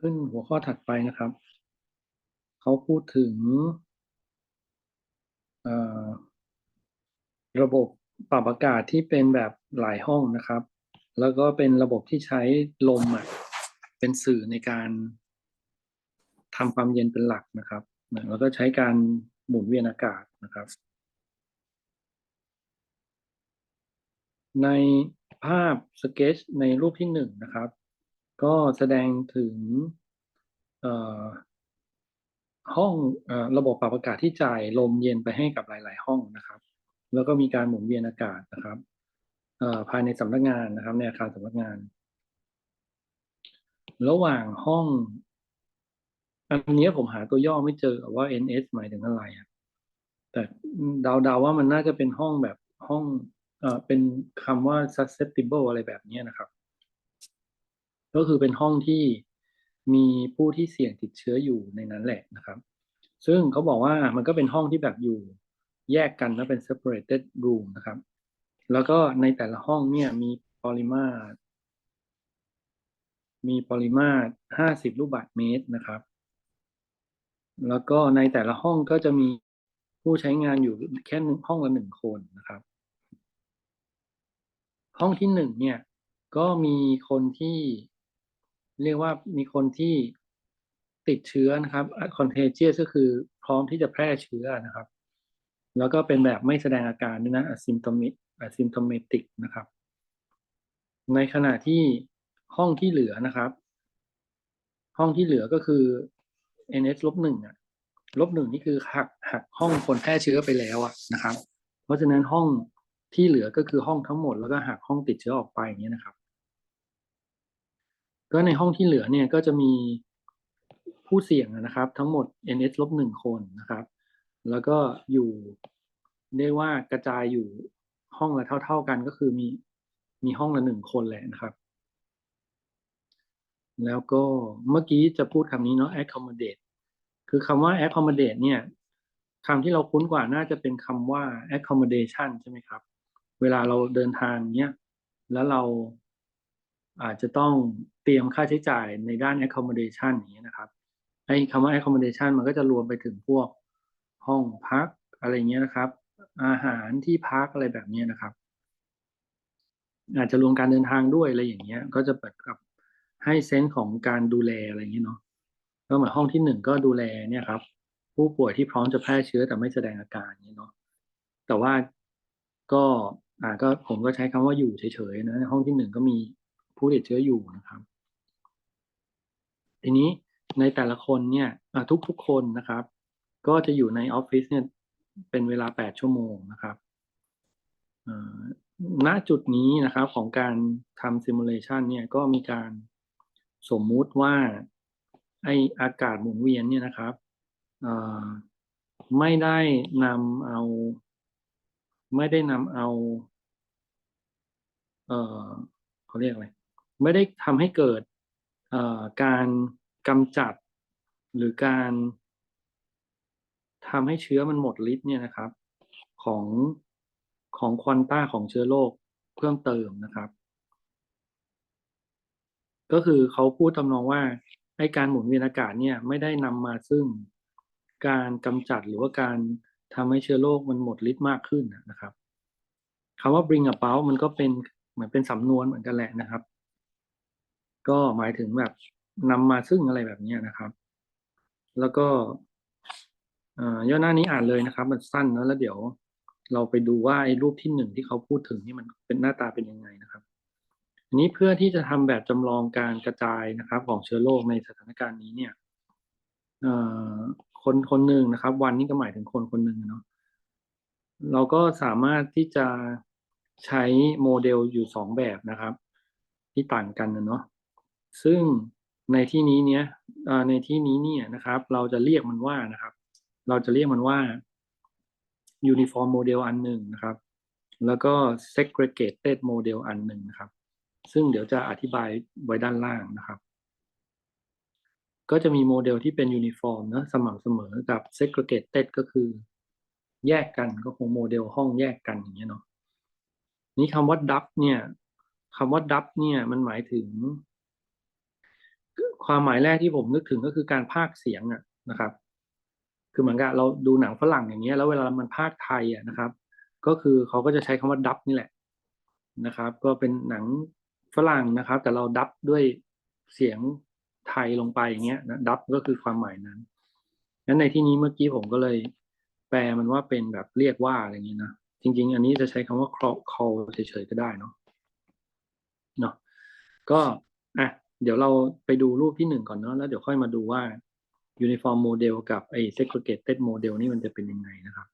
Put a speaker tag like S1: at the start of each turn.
S1: ขึ้นหัวข้อถัดไปนะครับ เขาพูดถึงระบบปรับอากาศที่เป็นแบบหลายห้องนะครับ แล้วก็เป็นระบบที่ใช้ลมอะเป็นสื่อในการทำความเย็นเป็นหลักนะครับแล้วก็ใช้การหมุนเวียนอากาศนะครับ ในภาพสเก็ตในรูปที่หนึ่งนะครับ ก็แสดงถึงห้องอระบบปรับอากาศที่จ่ายลมเย็นไปให้กับหลาย ๆ ห้องนะครับ แล้วก็มีการหมุนเวียนอากาศนะครับภายในสำนักงานนะครับ ในอาคารสำนักงาน ระหว่างห้อง อันนี้ผมหาตัวย่อไม่เจอว่า NS หมายถึงอะไรแต่เดาๆว่ามันน่าจะเป็นห้องแบบห้องเอ่อเป็นคำว่า susceptible อะไรแบบนี้นะครับ ก็คือเป็นห้องที่มีผู้ที่เสี่ยงติดเชื้ออยู่ในนั้นแหละนะครับ ซึ่งเขาบอกว่ามันก็เป็นห้องที่แบบอยู่แยกกันนะเป็น separated room นะครับ แล้วก็ในแต่ละห้องเนี่ยมีปริมาตร มีปริมาตร 50 ลูกบาศก์เมตรนะครับ แล้วก็ในแต่ละห้องก็จะมีผู้ใช้งานอยู่แค่ห้องละหนึ่งคนนะครับ ห้องที่หนึ่งเนี่ยก็มีคนที่ เรียกว่ามีคนที่ติดเชื้อนะครับ contagious ก็คือพร้อมที่จะแพร่เชื้อนะครับ แล้วก็เป็นแบบไม่แสดงอาการด้วยนะ asymptomatic asymptomatic นะครับ ในขณะที่ห้องที่เหลือนะครับ ห้องที่เหลือก็คือ ns ลบหนึ่งอะลบหนึ่งนี่คือหักหักห้องคนแพร่เชื้อไปแล้วอะนะครับ เพราะฉะนั้นห้องที่เหลือก็คือห้องทั้งหมดแล้วก็หักห้องติดเชื้อออกไปอย่างนี้นะครับ ก็ในห้องที่เหลือเนี่ยก็จะมีผู้เสี่ยงนะครับ ทั้งหมด ns ลบหนึ่งคนนะครับ แล้วก็อยู่เรียกว่ากระจายอยู่ห้องละเท่า ๆกันก็คือมีมีห้องละหนึ่งคนแหละนะครับ แล้วก็เมื่อกี้จะพูดคำนี้เนาะ accommodate คือคำว่า accommodate เนี่ยคำที่เราคุ้นกว่าน่าจะเป็นคำว่า accommodation ใช่ไหมครับ เวลาเราเดินทางเนี้ยแล้วเรา อาจจะต้องเตรียมค่าใช้จ่ายในด้าน accommodation อย่างนี้นะครับไอ้คำว่า accommodation มันก็จะรวมไปถึงพวกห้องพักอะไรเงี้ยนะครับ อาหารที่พักอะไรแบบนี้นะครับ อาจจะรวมการเดินทางด้วยอะไรอย่างเงี้ย ก็จะเปิดกับให้เซนส์ของการดูแลอะไรเงี้ยเนาะก็เหมือนห้องที่หนึ่งก็ดูแลเนี่ยครับ ผู้ป่วยที่พร้อมจะแพร่เชื้อแต่ไม่แสดงอาการนี้เนาะแต่ว่าก็อ่าก็ผมก็ใช้คำว่าอยู่เฉยๆนะห้องที่หนึ่งก็มี ผู้ติดเชื้ออยู่นะครับทีนี้ในแต่ละคนเนี่ยทุกๆคนนะครับ ก็จะอยู่ในออฟฟิศเนี่ยเป็นเวลา 8 ชั่วโมงนะครับณจุดนี้นะครับของการทำซิมูเลชันเนี่ยก็มีการสมมุติว่าไออากาศหมุนเวียนเนี่ยนะครับไม่ได้นำเอา ไม่ได้นำเอา เออเขาเรียกอะไร ไม่ได้ทำให้เกิดการกำจัดหรือการทำให้เชื้อมันหมดฤทธิ์เนี่ยนะครับ ของของควอนต้าของเชื้อโรคเพิ่มเติมนะครับ ก็คือเขาพูดทำนองว่าไอการหมุนเวียนอากาศเนี่ยไม่ได้นำมาซึ่งการกำจัดหรือว่าการทำให้เชื้อโรคมันหมดฤทธิ์มากขึ้นนะครับคำว่า bring about มันก็เป็นเหมือนเป็นสำนวนเหมือนกันแหละนะครับ ก็หมายถึงแบบนำมาซึ่งอะไรแบบนี้นะครับ แล้วก็ย่อหน้านี้อ่านเลยนะครับ มันสั้นนะแล้วเดี๋ยว เราไปดูว่าไอ้รูปที่หนึ่งที่เขาพูดถึงนี่มันเป็นหน้าตาเป็นยังไงนะครับอันนี้เพื่อที่จะทำแบบจำลองการกระจายนะครับ ของเชื้อโรคในสถานการณ์นี้เนี่ยคนคนหนึ่งนะครับ วันนี้ก็หมายถึงคนคนหนึ่งเนาะเราก็สามารถที่จะใช้โมเดลอยู่สองแบบนะครับ ที่ต่างกันนะเนาะ ซึ่งในที่นี้เนี้ยในที่นี้เนี่ยนะครับ เราจะเรียกมันว่านะครับ เราจะเรียกมันว่า uniform model อันหนึ่งนะครับ แล้วก็ segregated model อันหนึ่งนะครับ ซึ่งเดี๋ยวจะอธิบายไว้ด้านล่างนะครับ ก็จะมีโมเดลที่เป็น uniform นะสม่ำเสมอกับ segregated ก็คือ แยกกันก็คงโมเดลห้องแยกกันอย่างเงี้ยเนาะนี่คำว่า dub เนี่ยคำว่า dub เนี่ยมันหมายถึง ความหมายแรกที่ผมนึกถึงก็คือการพากเสียงอะนะครับ คือเหมือนกับเราดูหนังฝรั่งอย่างเงี้ย แล้วเวลามันพากไทยอะนะครับ ก็คือเขาก็จะใช้คำว่าดับนี่แหละนะครับ ก็เป็นหนังฝรั่งนะครับ แต่เราดับด้วยเสียงไทยลงไปอย่างเงี้ยนะดับก็คือความหมายนั้นงั้นในที่นี้เมื่อกี้ผมก็เลย แปลมันว่าเป็นแบบเรียกว่าอะไรอย่างนี้นะจริง ๆ อันนี้จะใช้คำว่า call เฉยๆก็ได้เนาะเนาะก็อะ เดี๋ยวเราไปดูรูปที่หนึ่งก่อนเนาะแล้วเดี๋ยวค่อยมาดูว่า uniform model กับไอ้ segregated model นี่มันจะเป็นยังไงนะครับ